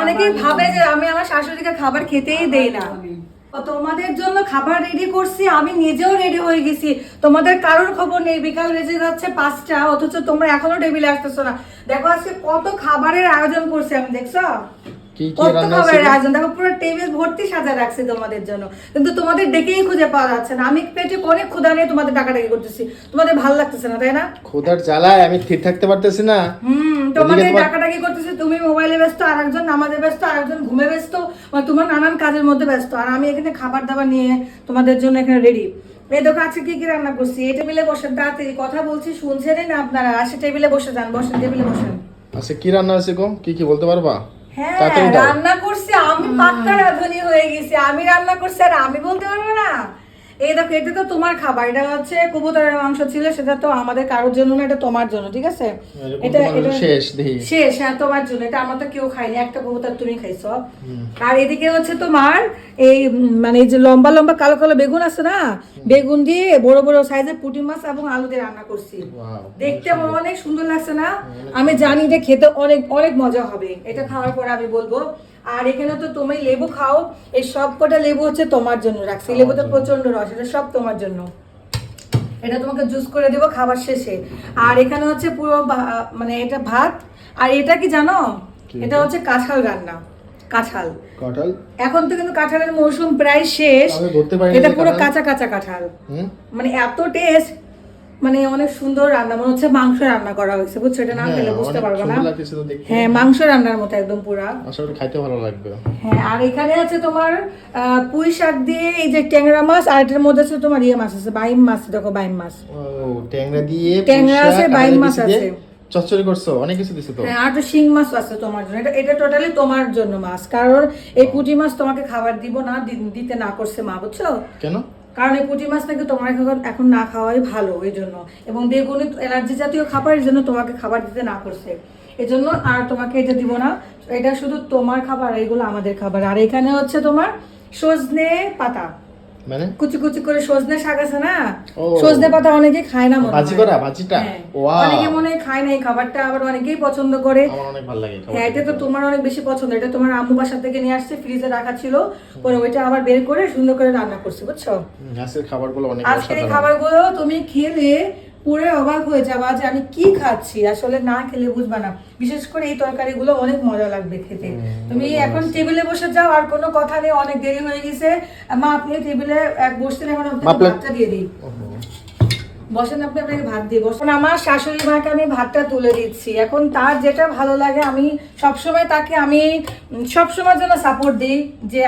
অনেকেই ভাবে যে আমি আমার শাশুড়িকে খাবার খেতেই দেই না। ও তোমাদের জন্য খাবার রেডি করছি আমি নিজেও রেডি হয়ে গেছি। তোমাদের কারোর খবর নেই বিকাল বেজে যাচ্ছে পাঁচটা অথচ তোমরা এখনও টেবিলে আসতেছো না। দেখো আজকে কত খাবারের আয়োজন করছি আমি দেখছ? কি কি কত রান্না খাবারের হয়েছে আয়োজন দেখো পুরো টেবিল ভর্তি সাজা রাখছি তোমাদের জন্য। কিন্তু তোমাদের ডেকেই খুঁজে পাওয়া যাচ্ছে না। আমি পেটে অনেক ক্ষুধা নিয়ে তোমাদের টাকাটাকি করতেছি। তোমাদের ভালো লাগতেছে না তাই না? খোদার জ্বালায় আমি ঠিক থাকতে পারতেছি না। হুম তোমাদের তোমার- টাকাটাকি তুমি মোবাইলে ব্যস্ত আর একজন নামাজে ব্যস্ত আর একজন ঘুমে ব্যস্ত মানে তোমার নানান কাজের মধ্যে ব্যস্ত। আর আমি এখানে খাবার দাবার নিয়ে তোমাদের জন্য এখানে রেডি এই দেখো আজকে কি কি রান্না করছি? এই টেবিলে বসেন তাড়াতাড়ি কথা বলছি শুনছেনই না আপনারা? আসে টেবিলে বসে যান বসেন টেবিলে বসেন। আচ্ছা কি রান্না হয়েছে গো? কি কি বলতে পারবা? হ্যাঁ রান্না করছি আমি পাক্কা রাঁধুনি হয়ে গেছি। আমি রান্না করছি আর আমি বলতে পারব না? এই দেখো এটা তো তোমার খাবার এটা হচ্ছে কবুতরের মাংস ছিল সেটা তো আমাদের কারোর জন্য না এটা তোমার জন্য ঠিক আছে? এটা এটা শেষ শেষ হ্যাঁ তোমার জন্য এটা আমরা তো কেউ খাইনি একটা কবুতর তুমি খাইছো। আর এদিকে হচ্ছে তোমার এই মানে যে লম্বা লম্বা কালো কালো বেগুন আছে না বেগুন দিয়ে বড় বড় সাইজের পুঁটি মাছ এবং আলু দিয়ে রান্না করছি। দেখতে অনেক সুন্দর। লাগছে না? আমি জানি যে খেতে অনেক অনেক মজা হবে এটা খাওয়ার পরে আমি বলব। আর এখানে তো তুমি লেবু খাও এই সব কটা লেবু হচ্ছে তোমার জন্য। রাখছি লেবুতে প্রচণ্ড রস এটা সব তোমার জন্য। এটা তোমাকে জুস করে দেবো খাবার শেষে। আর এখানে হচ্ছে পুরো মানে এটা ভাত আর এটা কি জানো? এটা হচ্ছে কাঁঠাল রান্না কাঁঠাল। কাঁঠাল? এখন তো কিন্তু কাঁঠালের মৌসুম প্রায় শেষ। এটা পুরো কাঁচা কাঁচা কাঁঠাল। মানে এত টেস্ট মানে অনেক সুন্দর রান্না মনে হচ্ছে মাংস রান্না করা হয়েছে বুঝছ? এটা না হ্যাঁ, খেলে বুঝতে পারব না। হ্যাঁ মাংস রান্নার মতো একদম পুরা। আশা করি খাইতে ভালো লাগবে। হ্যাঁ আর এখানে আছে তোমার পুঁই শাক দিয়ে এই যে ট্যাংরা মাছ আর এটার মধ্যে আছে তোমার ইয়ে মাছ আছে বাইম মাছ দেখো বাইম মাছ। ও ট্যাংরা দিয়ে ট্যাংরা আছে, বাইম মাছ আছে। চচ্চড়ি করছ অনেক কিছু দিছো তো? হ্যাঁ আর তো শিং মাছ আছে তোমার জন্য। এটা এটা টোটালি তোমার জন্য মাছ। কারণ এই পুঁটি মাছ তোমাকে খাবার দিব না দিতে না করছে মা বুঝছ? কেন? কারণ এই পুঁটি মাছ নাকি তোমার এখন না খাওয়াই ভালো, এই জন্য। এবং বেগুনি অ্যালার্জি জাতীয় খাবার, এই জন্য তোমাকে খাবার দিতে না করছে। এই জন্য আর তোমাকে এটা দিব না। এটা শুধু তোমার খাবার এগুলো আমাদের খাবার। আর এখানে হচ্ছে তোমার সজনে পাতা। মানে? কুচি কুচি করে সজনে শাক আছে না? সজনে পাতা অনেকে খায় না মনে ভাজি করা ভাজিটা হ্যাঁ। ওয়াও। অনেকে মনে খায় না এই খাবারটা আবার অনেকেই পছন্দ করে। আমার অনেক ভালো লাগে হ্যাঁ এটা তো তোমার অনেক বেশি পছন্দ। এটা তোমার আম্মু বাসা থেকে নিয়ে আসছে ফ্রিজে রাখা ছিল। পরে ওইটা আবার বের করে সুন্দর করে রান্না করছি বুঝছ? আজকের খাবারগুলো অনেক আজকের খাবারগুলো তুমি খেলে পুরো অবাক হয়ে যাওয়া যে আমি কি খাচ্ছি? আসলে না খেলে বুঝবা না। বিশেষ করে এই তরকারিগুলো অনেক মজা লাগবে খেতে। তুমি এখন টেবিলে বসে যাও আর কোনো কথা নেই অনেক দেরি হয়ে গেছে। মা আপনি টেবিলে এক বসতেন এখন বাচ্চা দিয়ে দিই। বসেন আপনি আপনাকে ভাত দিয়ে বসেন। আমার শাশুড়ি মাকে আমি ভাতটা তুলে দিচ্ছি। এখন তার যেটা ভালো লাগে আমি সবসময় তাকে আমি সবসময় জন্য সাপোর্ট দিই যে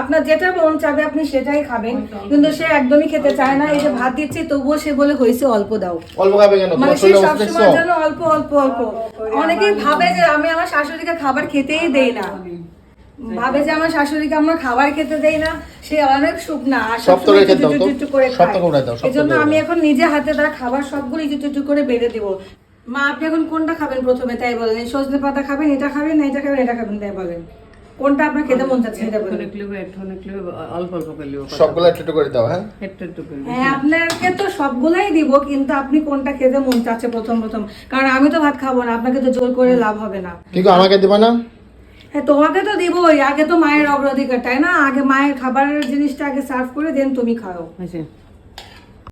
আপনার যেটা মন চাবে আপনি সেটাই খাবেন। কিন্তু সে একদমই খেতে চায় না। এই যে ভাত দিচ্ছি তবুও সে বলে হয়েছে অল্প দাও। অল্প খাবে কেন? মানে সে? সবসময় যেন অল্প অল্প অল্প। অনেকেই ভাবে যে আমি আমার শাশুড়িকে খাবার খেতেই দেই না। ভাবে যে আমার শাশুড়িকে আমরা খাবার খেতে দেই না সে অনেক সুখ না। করে এই জন্য আমি এখন নিজে হাতে তার খাবার সবগুলো একটু করে বেড়ে দিব। মা আপনি এখন কোনটা খাবেন প্রথমে? তাই বলেন। এই সজনে পাতা খাবেন এটা খাবেন না এটা খাবেন এটা খাবেন তাই বলেন। কোনটা আপনার খেতে মন চাচ্ছে এটা বলেন। অনেক লিখব একটু অনেক লিখব অল্প অল্প করে সবগুলো একটু একটু করে দাও হ্যাঁ? একটু একটু করে হ্যাঁ আপনাকে তো সবগুলাই দিব কিন্তু আপনি কোনটা খেতে মন চাচ্ছে প্রথম প্রথম? কারণ আমি তো ভাত খাব না আপনাকে তো জোর করে লাভ হবে না। ঠিক আমাকে দেবা না? হ্যাঁ তোমাকে তো দিবই। আগে তো মায়ের অগ্রাধিকার, তাই না? আগে মায়ের খাবারের জিনিসটা আগে সার্ভ করে দেন তুমি খাও। আচ্ছা।